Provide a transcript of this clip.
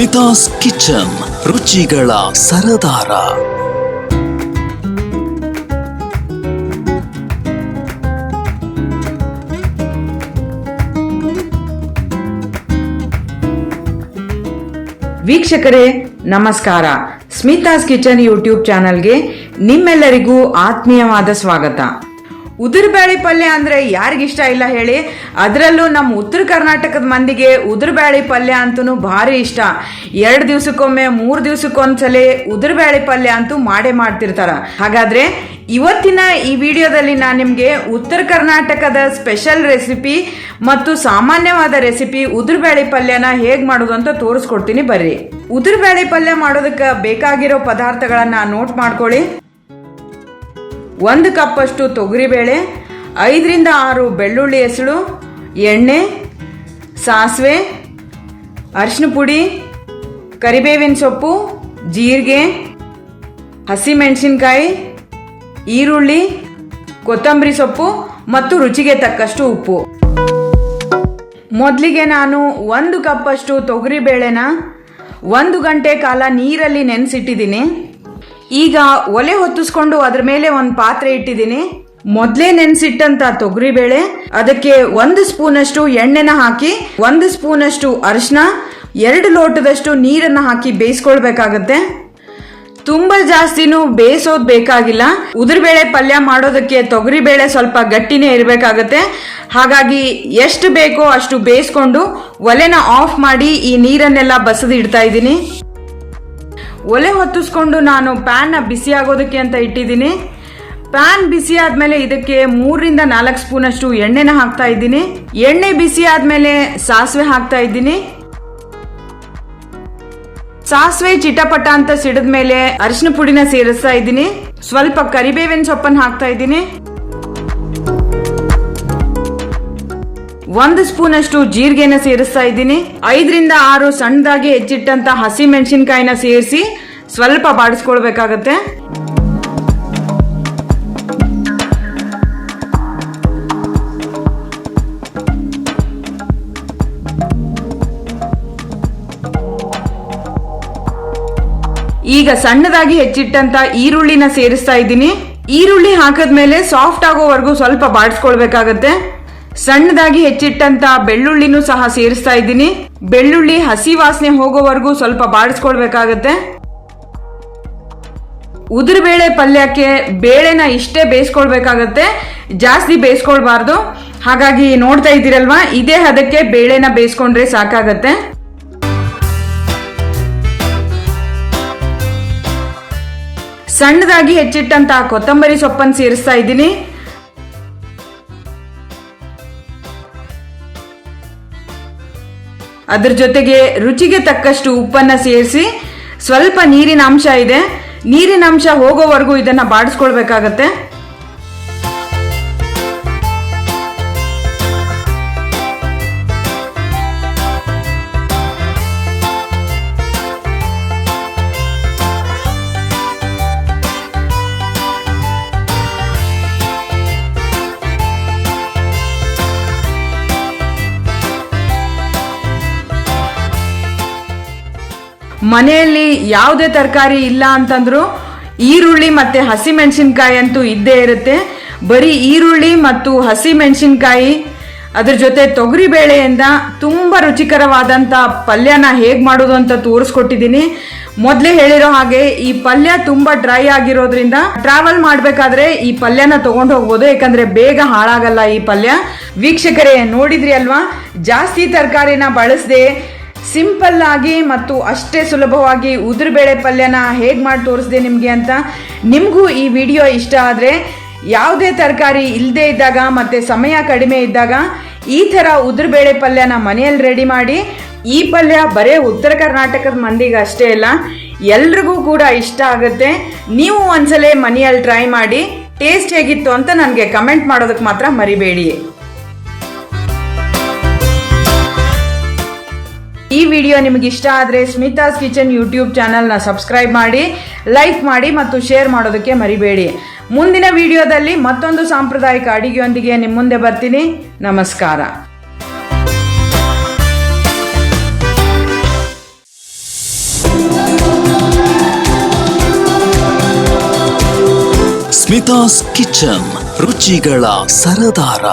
Smitha's kitchen ರುಚಿಗಳ ಸರದಾರ. ವೀಕ್ಷಕರೇ ನಮಸ್ಕಾರ. Smitha's kitchen YouTube ಚಾನಲ್ಗೆ ನಿಮ್ಮೆಲ್ಲರಿಗೂ ಆತ್ಮೀಯವಾದ ಸ್ವಾಗತ. ಉದುರುಬೇಳೆ ಪಲ್ಯ ಅಂದ್ರೆ ಯಾರಿಗಿಷ್ಟ ಇಲ್ಲ ಹೇಳಿ. ಅದರಲ್ಲೂ ನಮ್ಮ ಉತ್ತರ ಕರ್ನಾಟಕದ ಮಂದಿಗೆ ಉದುರುಬೇಳೆ ಪಲ್ಯ ಅಂತೂ ಭಾರಿ ಇಷ್ಟ. ಎರಡು ದಿವಸಕ್ಕೊಮ್ಮೆ, ಮೂರು ದಿವಸಕ್ಕೊಂದ್ಸಲ ಉದುರುಬೇಳೆ ಪಲ್ಯ ಅಂತೂ ಮಾಡೇ ಮಾಡ್ತಿರ್ತಾರೆ. ಹಾಗಾದ್ರೆ ಇವತ್ತಿನ ಈ ವಿಡಿಯೋದಲ್ಲಿ ನಾನು ನಿಮಗೆ ಉತ್ತರ ಕರ್ನಾಟಕದ ಸ್ಪೆಷಲ್ ರೆಸಿಪಿ ಮತ್ತು ಸಾಮಾನ್ಯವಾದ ರೆಸಿಪಿ ಉದುರುಬೇಳೆ ಪಲ್ಯನ ಹೇಗೆ ಮಾಡೋದು ಅಂತ ತೋರಿಸ್ಕೊಡ್ತೀನಿ ಬರ್ರಿ. ಉದುರುಬೇಳೆ ಪಲ್ಯ ಮಾಡೋದಕ್ಕೆ ಬೇಕಾಗಿರೋ ಪದಾರ್ಥಗಳನ್ನ ನೋಟ್ ಮಾಡ್ಕೊಳ್ಳಿ. ಒಂದು ಕಪ್ಪಷ್ಟು ತೊಗರಿಬೇಳೆ, ಐದರಿಂದ ಆರು ಬೆಳ್ಳುಳ್ಳಿ ಹೆಸಳು, ಎಣ್ಣೆ, ಸಾಸಿವೆ, ಅರಿಶಿನ ಪುಡಿ, ಕರಿಬೇವಿನ ಸೊಪ್ಪು, ಜೀರಿಗೆ, ಹಸಿಮೆಣಸಿನ್ಕಾಯಿ, ಈರುಳ್ಳಿ, ಕೊತ್ತಂಬರಿ ಸೊಪ್ಪು ಮತ್ತು ರುಚಿಗೆ ತಕ್ಕಷ್ಟು ಉಪ್ಪು. ಮೊದಲಿಗೆ ನಾನು ಒಂದು ಕಪ್ಪಷ್ಟು ತೊಗರಿ ತೊಗರಿಬೇಳೆನ ಒಂದು ಗಂಟೆ ಕಾಲ ನೀರಲ್ಲಿ ನೆನೆಸಿಟ್ಟಿದ್ದೀನಿ. ಈಗ ಒಲೆ ಹೊತ್ತಿಸ್ಕೊಂಡು ಅದ್ರ ಮೇಲೆ ಒಂದು ಪಾತ್ರೆ ಇಟ್ಟಿದ್ದೀನಿ. ಮೊದಲೇ ನೆನೆಸಿಟ್ಟಂತ ತೊಗರಿ ಬೇಳೆ ಅದಕ್ಕೆ ಒಂದು ಸ್ಪೂನ್ ಅಷ್ಟು ಎಣ್ಣೆನ ಹಾಕಿ, ಒಂದು ಸ್ಪೂನ್ ಅಷ್ಟು ಅರಿಶಿನ ಎರಡು ಲೋಟದಷ್ಟು ನೀರನ್ನ ಹಾಕಿ ಬೇಯಿಸ್ಕೊಳ್ಬೇಕಾಗತ್ತೆ. ತುಂಬಾ ಜಾಸ್ತಿನೂ ಬೇಯಿಸೋದು ಬೇಕಾಗಿಲ್ಲ. ಉದುರುಬೇಳೆ ಪಲ್ಯ ಮಾಡೋದಕ್ಕೆ ತೊಗರಿ ಬೇಳೆ ಸ್ವಲ್ಪ ಗಟ್ಟಿನೇ ಇರಬೇಕಾಗತ್ತೆ. ಹಾಗಾಗಿ ಎಷ್ಟು ಬೇಕೋ ಅಷ್ಟು ಬೇಯಿಸ್ಕೊಂಡು ಒಲೆನ ಆಫ್ ಮಾಡಿ ಈ ನೀರನ್ನೆಲ್ಲ ಬಸದು ಇದ್ದೀನಿ. ಒಲೆ ಹೊತ್ತಿಸ್ಕೊಂಡು ನಾನು ಪ್ಯಾನ್ನ ಬಿಸಿ ಆಗೋದಕ್ಕೆ ಅಂತ ಇಟ್ಟಿದ್ದೀನಿ. ಪ್ಯಾನ್ ಬಿಸಿ ಆದಮೇಲೆ ಇದಕ್ಕೆ ಮೂರರಿಂದ ನಾಲ್ಕು ಸ್ಪೂನಷ್ಟು ಎಣ್ಣೆನ ಹಾಕ್ತಾ ಇದ್ದೀನಿ. ಎಣ್ಣೆ ಬಿಸಿ ಆದಮೇಲೆ ಸಾಸಿವೆ ಹಾಕ್ತಾ ಇದ್ದೀನಿ. ಸಾಸಿವೆ ಚಿಟಪಟ ಅಂತ ಸಿಡಿದ ಮೇಲೆ ಅರಿಶಿನ ಪುಡಿನ ಸೇರಿಸ್ತಾ ಇದ್ದೀನಿ. ಸ್ವಲ್ಪ ಕರಿಬೇವಿನ ಸೊಪ್ಪನ್ನು ಹಾಕ್ತಾ ಇದ್ದೀನಿ. ಒಂದು ಸ್ಪೂನ್ ಅಷ್ಟು ಜೀರಿಗೆನ ಸೇರಿಸ್ತಾ ಇದ್ದೀನಿ. ಐದರಿಂದ ಆರು ಸಣ್ಣದಾಗಿ ಹೆಚ್ಚಿಟ್ಟಂತ ಹಸಿ ಮೆಣಸಿನ್ಕಾಯಿನ ಸೇರಿಸಿ ಸ್ವಲ್ಪ ಬಾಡಿಸ್ಕೊಳ್ಬೇಕಾಗತ್ತೆ. ಈಗ ಸಣ್ಣದಾಗಿ ಹೆಚ್ಚಿಟ್ಟಂತ ಈರುಳ್ಳಿನ ಸೇರಿಸ್ತಾ ಇದ್ದೀನಿ. ಈರುಳ್ಳಿ ಹಾಕದ್ಮೇಲೆ ಸಾಫ್ಟ್ ಆಗೋವರೆಗೂ ಸ್ವಲ್ಪ ಬಾಡಿಸ್ಕೊಳ್ಬೇಕಾಗತ್ತೆ. ಸಣ್ಣದಾಗಿ ಹೆಚ್ಚಿಟ್ಟಂತ ಬೆಳ್ಳುಳ್ಳಿನೂ ಸಹ ಸೇರಿಸ್ತಾ ಇದ್ದೀನಿ. ಬೆಳ್ಳುಳ್ಳಿ ಹಸಿ ವಾಸನೆ ಹೋಗೋವರೆಗೂ ಸ್ವಲ್ಪ ಬಾಡಿಸ್ಕೊಳ್ಬೇಕಾಗತ್ತೆ. ಉದುರುಬೇಳೆ ಪಲ್ಯಕ್ಕೆ ಬೇಳೆನ ಇಷ್ಟೇ ಬೇಯಿಸ್ಕೊಳ್ಬೇಕಾಗತ್ತೆ. ಜಾಸ್ತಿ ಬೇಯಿಸ್ಕೊಳ್ಬಾರ್ದು. ಹಾಗಾಗಿ ನೋಡ್ತಾ ಇದ್ದೀರಲ್ವಾ, ಇದೇ ಹದಕ್ಕೆ ಬೇಳೆನ ಬೇಯಿಸ್ಕೊಂಡ್ರೆ ಸಾಕಾಗತ್ತೆ. ಸಣ್ಣದಾಗಿ ಹೆಚ್ಚಿಟ್ಟಂತ ಕೊತ್ತಂಬರಿ ಸೊಪ್ಪನ್ನು ಸೇರಿಸ್ತಾ ಇದ್ದೀನಿ. ಅದ್ರ ಜೊತೆಗೆ ರುಚಿಗೆ ತಕ್ಕಷ್ಟು ಉಪ್ಪನ್ನ ಸೇರಿಸಿ ಸ್ವಲ್ಪ ನೀರಿನ ಅಂಶ ಇದೆ. ನೀರಿನ ಅಂಶ ಹೋಗೋವರೆಗೂ ಇದನ್ನ ಬಾಡಿಸ್ಕೊಳ್ಬೇಕಾಗತ್ತೆ. ಮನೆಯಲ್ಲಿ ಯಾವುದೇ ತರಕಾರಿ ಇಲ್ಲ ಅಂತಂದ್ರು ಈರುಳ್ಳಿ ಮತ್ತೆ ಹಸಿ ಮೆಣಸಿನ್ಕಾಯಿ ಅಂತೂ ಇದ್ದೇ ಇರುತ್ತೆ. ಬರೀ ಈರುಳ್ಳಿ ಮತ್ತು ಹಸಿ ಮೆಣಸಿನ್ಕಾಯಿ ಅದ್ರ ಜೊತೆ ತೊಗರಿ ಬೇಳೆಯಿಂದ ತುಂಬ ರುಚಿಕರವಾದಂಥ ಪಲ್ಯನ ಹೇಗೆ ಮಾಡೋದು ಅಂತ ತೋರಿಸ್ಕೊಟ್ಟಿದ್ದೀನಿ. ಮೊದಲೇ ಹೇಳಿರೋ ಹಾಗೆ ಈ ಪಲ್ಯ ತುಂಬ ಡ್ರೈ ಆಗಿರೋದ್ರಿಂದ ಟ್ರಾವೆಲ್ ಮಾಡಬೇಕಾದ್ರೆ ಈ ಪಲ್ಯನ ತೊಗೊಂಡು ಹೋಗ್ಬೋದು. ಯಾಕಂದ್ರೆ ಬೇಗ ಹಾಳಾಗಲ್ಲ ಈ ಪಲ್ಯ. ವೀಕ್ಷಕರೇ, ನೋಡಿದ್ರಿ ಅಲ್ವಾ? ಜಾಸ್ತಿ ತರಕಾರಿನ ಬಳಸದೆ ಸಿಂಪಲ್ ಆಗಿ ಮತ್ತು ಅಷ್ಟೇ ಸುಲಭವಾಗಿ ಉದುರುಬೇಳೆ ಪಲ್ಯನ ಹೇಗೆ ಮಾಡಿ ತೋರಿಸಿದೆ ನಿಮಗೆ ಅಂತ ನಿಮಗೂ ಈ ವಿಡಿಯೋ ಇಷ್ಟ ಆದರೆ ಯಾವುದೇ ತರಕಾರಿ ಇಲ್ಲದೆ ಇದ್ದಾಗ ಮತ್ತು ಸಮಯ ಕಡಿಮೆ ಇದ್ದಾಗ ಈ ಥರ ಉದುರುಬೇಳೆ ಪಲ್ಯನ ಮನೆಯಲ್ಲಿ ರೆಡಿ ಮಾಡಿ, ಈ ಪಲ್ಯ ಬರೇ ಉತ್ತರ ಕರ್ನಾಟಕದ ಮಂದಿಗೆ ಅಷ್ಟೇ ಅಲ್ಲ, ಎಲ್ರಿಗೂ ಕೂಡ ಇಷ್ಟ ಆಗುತ್ತೆ. ನೀವು ಒಂದ್ಸಲ ಮನೆಯಲ್ಲಿ ಟ್ರೈ ಮಾಡಿ ಟೇಸ್ಟ್ ಹೇಗಿತ್ತು ಅಂತ ನನಗೆ ಕಮೆಂಟ್ ಮಾಡೋದಕ್ಕೆ ಮಾತ್ರ ಮರಿಬೇಡಿ. ಈ ವಿಡಿಯೋ ನಿಮಗೆ ಇಷ್ಟ ಆದರೆ ಸ್ಮಿತಾಸ್ ಕಿಚನ್ ಯೂಟ್ಯೂಬ್ ಚಾನಲ್ನ ಸಬ್ಸ್ಕ್ರೈಬ್ ಮಾಡಿ, ಲೈಕ್ ಮಾಡಿ ಮತ್ತು ಶೇರ್ ಮಾಡೋದಕ್ಕೆ ಮರಿಬೇಡಿ. ಮುಂದಿನ ವಿಡಿಯೋದಲ್ಲಿ ಮತ್ತೊಂದು ಸಾಂಪ್ರದಾಯಿಕ ಅಡಿಗೆಯೊಂದಿಗೆ ನಿಮ್ಮ ಮುಂದೆ ಬರ್ತೀನಿ. ನಮಸ್ಕಾರ. ಸ್ಮಿತಾಸ್ ಕಿಚನ್, ರುಚಿಗಳ ಸರದಾರ.